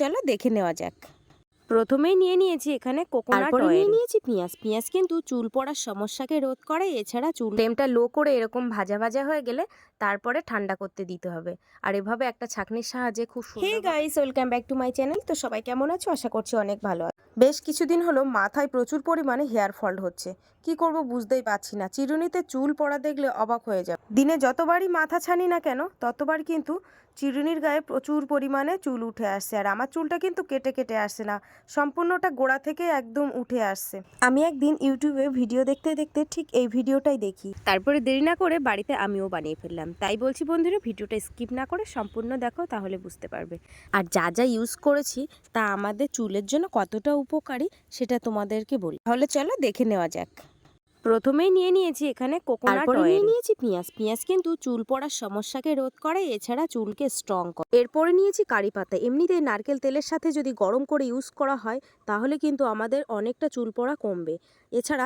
চলো দেখে নেওয়া যাক। প্রথমেই নিয়ে নিয়েছি এখানে কোকোনাট অয়েল নিয়ে নিয়ে নিয়েছি পেঁয়াজ। পেঁয়াজ কিন্তু চুল পড়ার সমস্যাকে রোধ করে এছাড়া চুল ফ্লেমটা লো করে এরকম ভাজা ভাজা হয়ে গেলে তারপরে ঠান্ডা করতে দিতে হবে। আর এভাবে একটা ছাঁকনির সাহায্যে খুব hey guys welcome back to my channel তো সবাই কেমন আছো? আশা করছি অনেক ভালো আছো। বেশ কিছুদিন হলো মাথায় প্রচুর পরিমাণে হেয়ার ফল হচ্ছে। কি করব বুঝতেই পারছি না। চিরুনিতে চুল পড়া দেখলে অবাক হয়ে যাবে। দিনে যতবারই মাথা ছানি না কেন ততবার কিন্তু চিরুনির গায়ে প্রচুর পরিমাণে চুল উঠে আসছে আর আমার চুলটা কিন্তু কেটে কেটে আসছে না, সম্পূর্ণটা গোড়া থেকে একদম উঠে আসছে। আমি একদিন ইউটিউবে ভিডিও দেখতে দেখতে ঠিক এই ভিডিওটাই দেখি। তারপরে দেরি না করে বাড়িতে আমিও বানিয়ে ফেললাম। তাই বলছি, বন্ধুরা, ভিডিওটা স্কিপ না করে সম্পূর্ণ দেখো, তাহলে বুঝতে পারবে। আর যা যা ইউজ করেছি, তা আমাদের চুলের জন্য কতটা উপকারী, সেটা তোমাদেরকে বলি। তাহলে চলো দেখে নেওয়া যাক। প্রথমেই নিয়ে নিয়েছি এখানে কোকোনাট অয়েল নিয়ে নিয়েছি পেঁয়াজ। পেঁয়াজ কিন্তু চুল পড়ার সমস্যাকে রোধ করে এছাড়া চুলকে স্ট্রং করে। এরপরে নিয়েছি কারি পাতা। এমনিতে নারকেল তেলের সাথে যদি গরম করে ইউজ করা হয় তাহলে কিন্তু আমাদের অনেকটা চুল পড়া কমবে। এছাড়া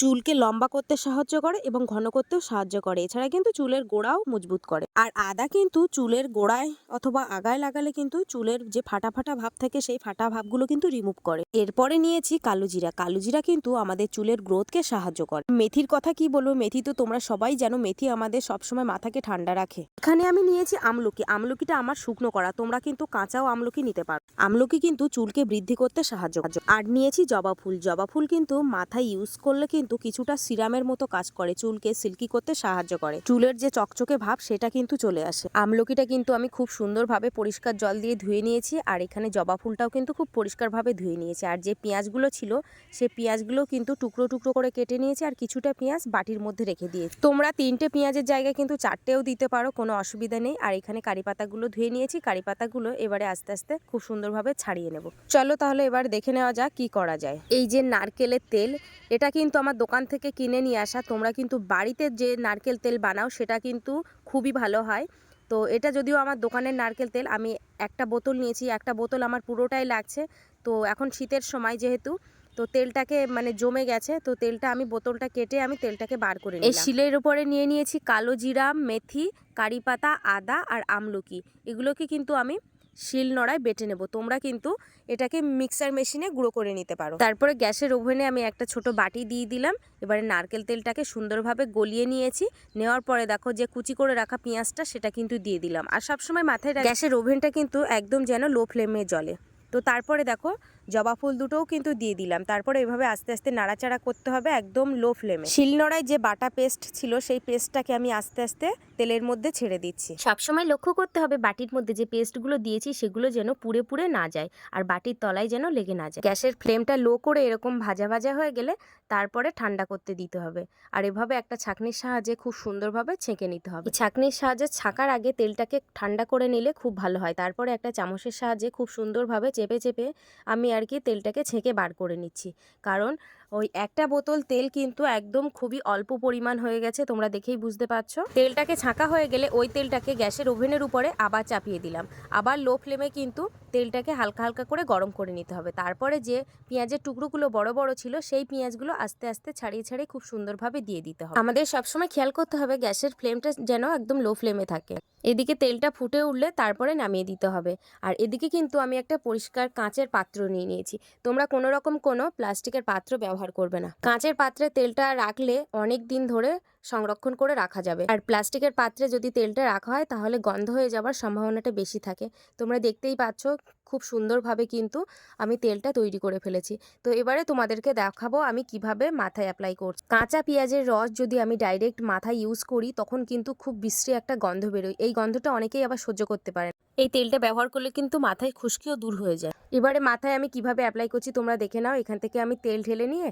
চুলকে লম্বা করতে সাহায্য করে এবং ঘন করতেও সাহায্য করে। এছাড়া কিন্তু চুলের গোড়াও মজবুত করে। আর আদা কিন্তু চুলের গোড়ায় অথবা আগায় লাগালে কিন্তু চুলের যে ফাটা ফাটা ভাব থাকে, সেই ফাটা ভাবগুলো কিন্তু রিমুভ করে। এরপরে নিয়েছি কালো জিরা। কালো জিরা কিন্তু আমাদের চুলের গ্রোথকে সাহায্য করে। মেথির কথা কি বলব? মেথি তো তোমরা সবাই জানো, মেথি আমাদের সবসময় মাথাকে ঠান্ডা রাখে। এখানে আমি নিয়েছি আমলকি। আমলকিটা আমার শুকনো করা। তোমরা কিন্তু কাঁচাও আমলকি নিতে পারো। আমলকি কিন্তু চুলকে বৃদ্ধি করতে সাহায্য করে। আর নিয়েছি জবা ফুল। জবা ফুল কিন্তু মাথায় ইউজ করলে কিন্তু কিছুটা সিরামের মতো কাজ করে, চুলকে সিল্কি করতে সাহায্য করে। চুলের যে চকচকে ভাব, সেটা কিন্তু চলে আসে। আমলকিটা কিন্তু আমি খুব সুন্দরভাবে পরিষ্কার জল দিয়ে ধুয়ে নিয়েছি, আর এখানে জবা ফুলটাও কিন্তু খুব পরিষ্কারভাবে ধুয়ে নিয়েছি। আর যে পেঁয়াজগুলো ছিল, সে পেঁয়াজগুলো কিন্তু টুকরো টুকরো করে কেটে নিয়েছি, আর কিছুটা পেঁয়াজ বাটির মধ্যে রেখে দিয়েছি। তোমরা তিনটে পেঁয়াজের জায়গায় কিন্তু চারটেও দিতে পারো, কোনো অসুবিধা নেই। আর এখানে কারি পাতাগুলো ধুয়ে নিয়েছি। কারি পাতাগুলো এবারে আস্তে আস্তে খুব সুন্দরভাবে ছাড়িয়ে নেব। চলো তাহলে এবার দেখে নেওয়া যাক কি করা যায়। এই যে নারকেলের তেল এটা কিন্তু আমার দোকান থেকে কিনে নিয়ে আসা। তোমরা কিন্তু বাড়িতে যে নারকেল তেল বানাও সেটা কিন্তু খুবই ভালো হয়। তো এটা যদিও আমার দোকানের নারকেল তেল আমি একটা বোতল নিয়েছি একটা বোতল আমার পুরোটাই লাগছে। তো এখন শীতের সময় যেহেতু তো তেলটাকে মানে জমে গেছে তো তেলটা আমি বোতলটা কেটে আমি তেলটাকে বার করে এই শিলের উপরে নিয়ে নিয়েছি কালো জিরা মেথি কারি পাতা আদা আর আমলকি। এগুলোকে কিন্তু আমি শিল নড়ায় বেটে নেব। তোমরা কিন্তু এটাকে মিক্সার মেশিনে গুঁড়ো করে নিতে পারো। তারপরে গ্যাসের ওভেনে আমি একটা ছোট বাটি দিয়ে দিলাম। এবারে নারকেল তেলটাকে সুন্দরভাবে গলিয়ে নিয়েছি। নেওয়ার পরে দেখো যে কুচি করে রাখা পেঁয়াজটা সেটা কিন্তু দিয়ে দিলাম। আর সবসময় মাথায় গ্যাসের ওভেনটা কিন্তু একদম যেন লো ফ্লেমে জ্বলে। তো তারপরে দেখো জবা ফুল দুটোও কিন্তু দিয়ে দিলাম। তারপরে এভাবে আস্তে আস্তে নাড়াচাড়া করতে হবে একদম লো ফ্লেমে। শিলনোড়ায় যে বাটা পেস্ট ছিল, সেই পেস্টটাকে আমি আস্তে আস্তে তেলের মধ্যে ছেড়ে দিচ্ছি। সবসময় লক্ষ্য করতে হবে বাটির মধ্যে যে পেস্টগুলো দিয়েছি, সেগুলো যেন পুড়ে পুড়ে না যায় আর বাটির তলায় যেন লেগে না যায়। গ্যাসের ফ্লেমটা লো করে এরকম ভাজা ভাজা হয়ে গেলে তারপরে ঠান্ডা করতে দিতে হবে। আর এভাবে একটা ছাঁকনির সাহায্যে খুব সুন্দরভাবে ছেঁকে নিতে হবে। ছাঁকনির সাহায্যে ছাঁকার আগে তেলটাকে ঠান্ডা করে নিলে খুব ভালো হয়। তারপরে একটা চামচের সাহায্যে খুব সুন্দরভাবে চেপে চেপে আমি আর কি তেলটাকে ছেঁকে বার করে নিচ্ছি। কারণ ওই একটা বোতল তেল কিন্তু একদম খুবই অল্প পরিমাণ হয়ে গেছে, তোমরা দেখেই বুঝতে পারছ। তেলটাকে ছাঁকা হয়ে গেলে ওই তেলটাকে গ্যাসের ওভেনের উপরে আবার চাপিয়ে দিলাম। আবার লো ফ্লেমে কিন্তু তেলটাকে হালকা হালকা করে গরম করে নিতে হবে। তারপরে যে পেঁয়াজের টুকরোগুলো বড় বড় ছিল, সেই পেঁয়াজগুলো আস্তে আস্তে ছাড়িয়ে ছাড়িয়ে খুব সুন্দরভাবে দিয়ে দিতে হবে। আমাদের সবসময় খেয়াল করতে হবে গ্যাসের ফ্লেমটা যেন একদম লো ফ্লেমে থাকে। এদিকে তেলটা ফুটে উঠলে তারপরে নামিয়ে দিতে হবে। আর এদিকে কিন্তু আমি একটা পরিষ্কার কাঁচের পাত্র নিয়ে নিয়েছি। তোমরা কোনো রকম কোনো প্লাস্টিকের পাত্র ব্যবহার করবে না। কাঁচের পাত্রে তেলটা রাখলে অনেক দিন ধরে সংরক্ষণ করে রাখা যাবে। আর প্লাস্টিকের পাত্রে যদি তেলটা রাখা হয়, তাহলে গন্ধ হয়ে যাওয়ার সম্ভাবনাটা বেশি থাকে। তোমরা দেখতেই পাচ্ছ, খুব সুন্দরভাবে কিন্তু আমি তেলটা তৈরি করে ফেলেছি। তো এবারে তোমাদেরকে দেখাবো আমি কীভাবে মাথায় অ্যাপ্লাই করছি। কাঁচা পেঁয়াজের রস যদি আমি ডাইরেক্ট মাথায় ইউজ করি, তখন কিন্তু খুব বিশ্রী একটা গন্ধ বেরোয়। এই গন্ধটা অনেকেই আবার সহ্য করতে পারে। এই তেলটা ব্যবহার করলে কিন্তু মাথায় খুশকিও দূর হয়ে যায়। এবারে মাথায় আমি কীভাবে অ্যাপ্লাই করছি তোমরা দেখে নাও। এখান থেকে আমি তেল ঢেলে নিয়ে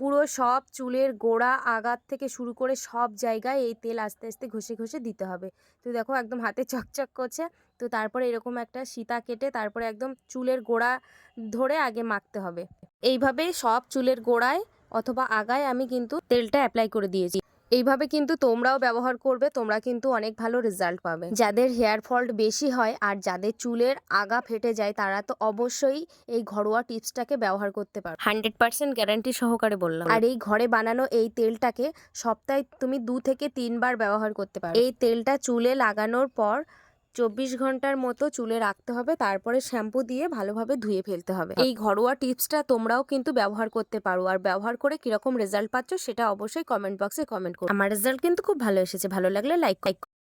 পুরো সব চুলের গোড়া, আগাত থেকে শুরু করে সব জায়গায় এই তেল আস্তে আস্তে ঘষে ঘষে দিতে হবে। তো দেখো একদম হাতে চকচক করছে। তো তারপরে এরকম একটা সীতা কেটে তারপরে একদম চুলের গোড়া ধরে আগে মাখতে হবে। এইভাবে সব চুলের গোড়ায় অথবা আগায় আমি কিন্তু তেলটা অ্যাপ্লাই করে দিয়েছি। এইভাবে কিন্তু তোমরাও ব্যবহার করবে তোমরা কিন্তু অনেক ভালো রেজাল্ট পাবে। যাদের হেয়ার ফল্ট বেশি হয় আর যাদের চুলের আগা ফেটে যায় তারা তো অবশ্যই এই ঘরোয়া টিপসটাকে ব্যবহার করতে পারো। হান্ড্রেড পার্সেন্ট গ্যারান্টি সহকারে বললাম। আর এই ঘরে বানানো এই তেলটাকে সপ্তাহে তুমি দু থেকে তিনবার ব্যবহার করতে পারো। এই তেলটা চুলে লাগানোর পর চব্বিশ ঘণ্টার মতো চুলে রাখতে হবে, তারপরে শ্যাম্পু দিয়ে ভালোভাবে ধুয়ে ফেলতে হবে। এই ঘরোয়া টিপসটা তোমরাও কিন্তু ব্যবহার করতে পারো। আর ব্যবহার করে কীরকম রেজাল্ট পাচ্ছ, সেটা অবশ্যই কমেন্ট বক্সে কমেন্ট করো। আমার রেজাল্ট কিন্তু খুব ভালো এসেছে। ভালো লাগলে লাইক লাইক